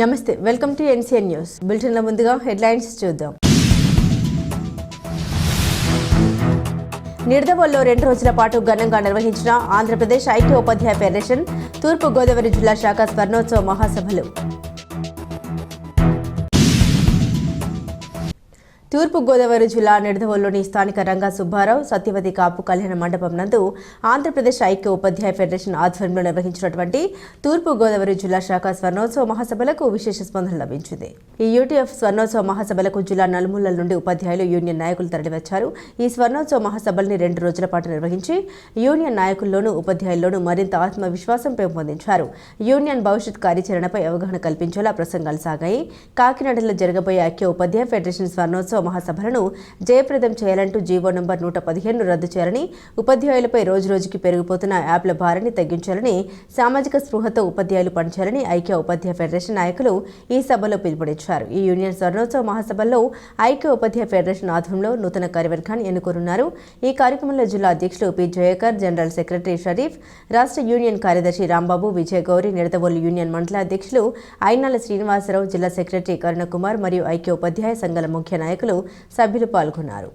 నమస్తే welcome to NCN news. బులెటిన్ల ముందుగా హెడ్లైన్స్ చూద్దాం. నిడదవోల్లో రెండు రోజుల పాటు ఘనంగా నిర్వహించిన ఆంధ్రప్రదేశ్ ఐక్య ఉపాధ్యాయ ఫెడరేషన్ తూర్పు గోదావరి జిల్లా శాఖ స్వర్ణోత్సవ మహాసభలు. తూర్పుగోదావరి జిల్లా నిడదవోలులోని స్థానిక రంగా సుబ్బారావు సత్యవతి కాపు కళ్యాణ మండపం నందు ఆంధ్రప్రదేశ్ ఐక్య ఉపాధ్యాయ ఫెడరేషన్ ఆధ్వర్యంలో నిర్వహించినటువంటి తూర్పుగోదావరి జిల్లా శాఖ స్వర్ణోత్సవ మహాసభలకు విశేష స్పందన లభించింది. ఈ యూటీఎఫ్ స్వర్ణోత్సవ మహాసభలకు జిల్లా నలుమూలల నుండి ఉపాధ్యాయులు యూనియన్ నాయకులు తరలివచ్చారు. ఈ స్వర్ణోత్సవ మహాసభల్ని రెండు రోజుల పాటు నిర్వహించి యూనియన్ నాయకుల్లోనూ ఉపాధ్యాయుల్లోనూ మరింత ఆత్మవిశ్వాసం పెంపొందించారు. యూనియన్ భవిష్యత్ కార్యాచరణపై అవగాహన కల్పించేలా ప్రసంగాలు సాగాయి. కాకినాడలో జరగబోయే ఐక్య ఉపాధ్యాయ ఫెడరేషన్ స్వర్ణోత్సవ మహాసభలను జయప్రదం చేయాలంటూ జీవో నంబర్ నూట పదిహేను రద్దు చేయాలని ఉపాధ్యాయులపై రోజురోజుకి పెరిగిపోతున్న యాప్ల భారాన్ని తగ్గించాలని సామాజిక స్పృహతో ఉపాధ్యాయులు పనిచేయాలని ఐక్య ఉపాధ్యాయ ఫెడరేషన్ నాయకులు ఈ సభలో పిలుపునిచ్చారు. ఈ యూనియన్ స్వర్ణోత్సవ మహాసభల్లో ఐక్య ఉపాధ్యాయ ఫెడరేషన్ ఆధ్వర్యంలో నూతన కార్యవర్గాన్ని ఎన్నుకోనున్నారు. ఈ కార్యక్రమంలో జిల్లా అధ్యక్షులు P. Jayakar general secretary Sharif రాష్ట్ర యూనియన్ కార్యదర్శి రాంబాబు విజయ గౌరి నిడదవోలు యూనియన్ మండల అధ్యక్షులు అయినాల శ్రీనివాసరావు జిల్లా సెక్రటరీ కరుణకుమార్ మరియు ఐక్య ఉపాధ్యాయ సంఘాల ముఖ్య నాయకులు సభ్యులు పాల్గొన్నారు.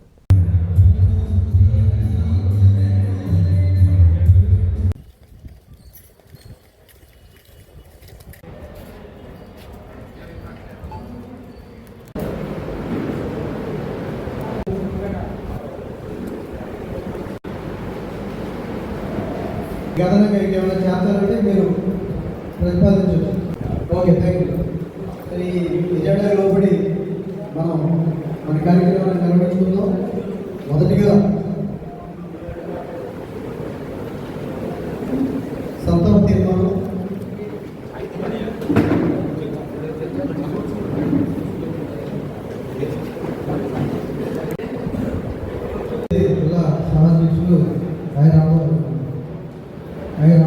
ఘటనగా ఏమైనా చేస్తారంటే మీరు ప్రతిపాదించవచ్చు. ఓకే థ్యాంక్ యూ మరి ఎజెండా లోపడి మనం మన కార్యక్రమాన్ని నిర్వహించుకుందాం మొదటిగా సంతాన తీర్మానం. జిల్లా సహాధ్యక్షులు ఆయన ఆయన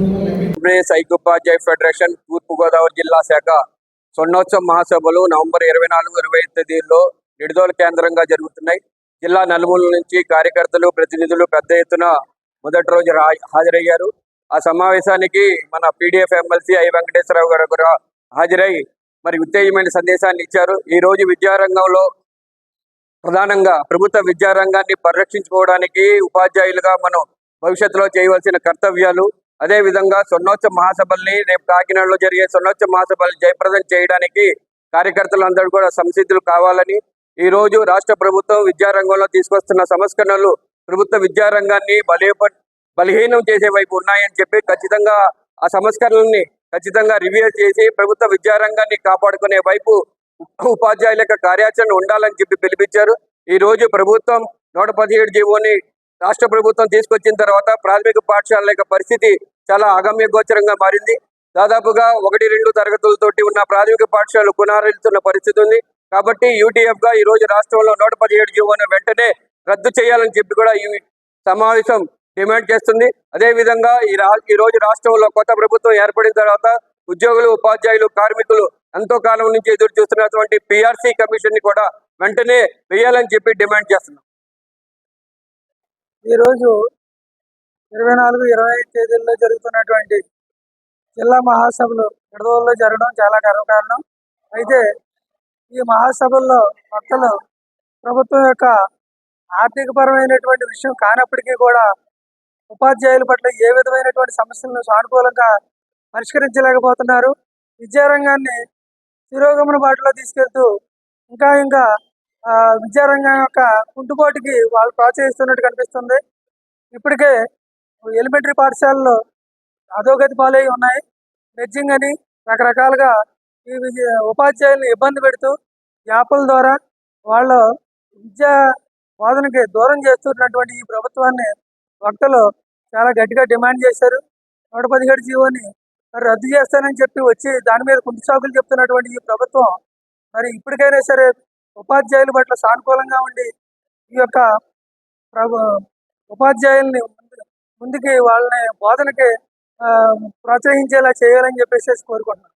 రామారావు ఫెడరేషన్ తూర్పుగోదావరి జిల్లా శాఖ స్వర్ణోత్సవ మహాసభలు నవంబర్ ఇరవై నాలుగు ఇరవై తేదీల్లో నిడుదోల కేంద్రంగా జరుగుతున్నాయి. జిల్లా నలుమూల నుంచి కార్యకర్తలు ప్రతినిధులు పెద్ద ఎత్తున మొదటి రోజు రా- హాజరయ్యారు. ఆ సమావేశానికి మన పీడిఎఫ్ ఎమ్మెల్సీ ఐ వెంకటేశ్వరరావు గారు కూడా హాజరై మరి ఉత్తేజమైన సందేశాన్ని ఇచ్చారు. ఈ రోజు విద్యారంగంలో ప్రధానంగా ప్రభుత్వ విద్యారంగాన్ని పరిరక్షించుకోవడానికి ఉపాధ్యాయులుగా మనం భవిష్యత్తులో చేయవలసిన కర్తవ్యాలు అదే విధంగా స్వర్ణోత్సవ మహాసభల్ని రేపు కాకినాడలో జరిగే స్వర్ణోత్సవ మహాసభలు జయప్రదం చేయడానికి కార్యకర్తలందరూ కూడా సంసిద్ధులు కావాలని ఈ రోజు రాష్ట్ర ప్రభుత్వం విద్యారంగంలో తీసుకొస్తున్న సంస్కరణలు ప్రభుత్వ విద్యారంగాన్ని బలహీప బలహీనం చేసే వైపు ఉన్నాయని చెప్పి ఖచ్చితంగా ఆ సంస్కరణల్ని ఖచ్చితంగా రివ్యూ చేసి ప్రభుత్వ విద్యారంగాన్ని కాపాడుకునే వైపు ఉపాధ్యాయుల యొక్క కార్యాచరణ ఉండాలని చెప్పి పిలిపించారు. ఈ రోజు ప్రభుత్వం నూట పదిహేడు జీవోని రాష్ట్ర ప్రభుత్వం తీసుకొచ్చిన తర్వాత ప్రాథమిక పాఠశాలల యొక్క పరిస్థితి చాలా అగమ్య గోచరంగా మారింది. దాదాపుగా ఒకటి రెండు తరగతులతోటి ఉన్న ప్రాథమిక పాఠశాలలు కొనారెళ్తున్న పరిస్థితి ఉంది. కాబట్టి యూటీఎఫ్గా ఈ రోజు రాష్ట్రంలో నూట పదిహేడు జీవోను వెంటనే రద్దు చేయాలని చెప్పి కూడా ఈ సమావేశం డిమాండ్ చేస్తుంది. అదే విధంగా ఈ రా ఈ రోజు రాష్ట్రంలో కొత్త ప్రభుత్వం ఏర్పడిన తర్వాత ఉద్యోగులు ఉపాధ్యాయులు కార్మికులు ఎంతో కాలం నుంచి ఎదురు చూస్తున్నటువంటి పిఆర్సీ కమిషన్ని కూడా వెంటనే వేయాలని చెప్పి డిమాండ్ చేస్తున్నాం. ఈరోజు ఇరవై నాలుగు ఇరవై ఐదు తేదీల్లో జరుగుతున్నటువంటి జిల్లా మహాసభలు విడదవల్లో జరగడం చాలా గర్వకారణం అయితే ఈ మహాసభల్లో భక్తులు ప్రభుత్వం యొక్క ఆర్థికపరమైనటువంటి విషయం కానప్పటికీ కూడా ఉపాధ్యాయుల పట్ల ఏ విధమైనటువంటి సమస్యలను సానుకూలంగా పరిష్కరించలేకపోతున్నారు. విద్యారంగాన్ని తిరోగమన బాటలో తీసుకెళ్తూ ఇంకా ఇంకా విద్యారంగం యొక్క కుంటుకోటికి వాళ్ళు ప్రోత్సహిస్తున్నట్టు కనిపిస్తుంది. ఇప్పటికే ఎలిమెంటరీ పాఠశాలలు అధోగతి పాలై ఉన్నాయి. మెడ్జింగ్ అని రకరకాలుగా ఈ విద్య ఉపాధ్యాయులను ఇబ్బంది పెడుతూ యాప్ల ద్వారా వాళ్ళ విద్యా బోధనకి దూరం చేస్తున్నటువంటి ఈ ప్రభుత్వాన్ని వక్తలు చాలా గట్టిగా డిమాండ్ చేశారు. నూట పదిహేడు జీవోని మరి రద్దు చేస్తానని చెప్పి వచ్చి దాని మీద కుంటి సాకులు చెప్తున్నటువంటి ఈ ప్రభుత్వం మరి ఇప్పటికైనా సరే ఉపాధ్యాయుల పట్ల సానుకూలంగా ఉండి ఈ యొక్క ఉపాధ్యాయుల్ని ముందుకి వాళ్ళని బోధనకి ఆ, ప్రోత్సహించేలా చేయాలని చెప్పేసి కోరుకుంటున్నాను.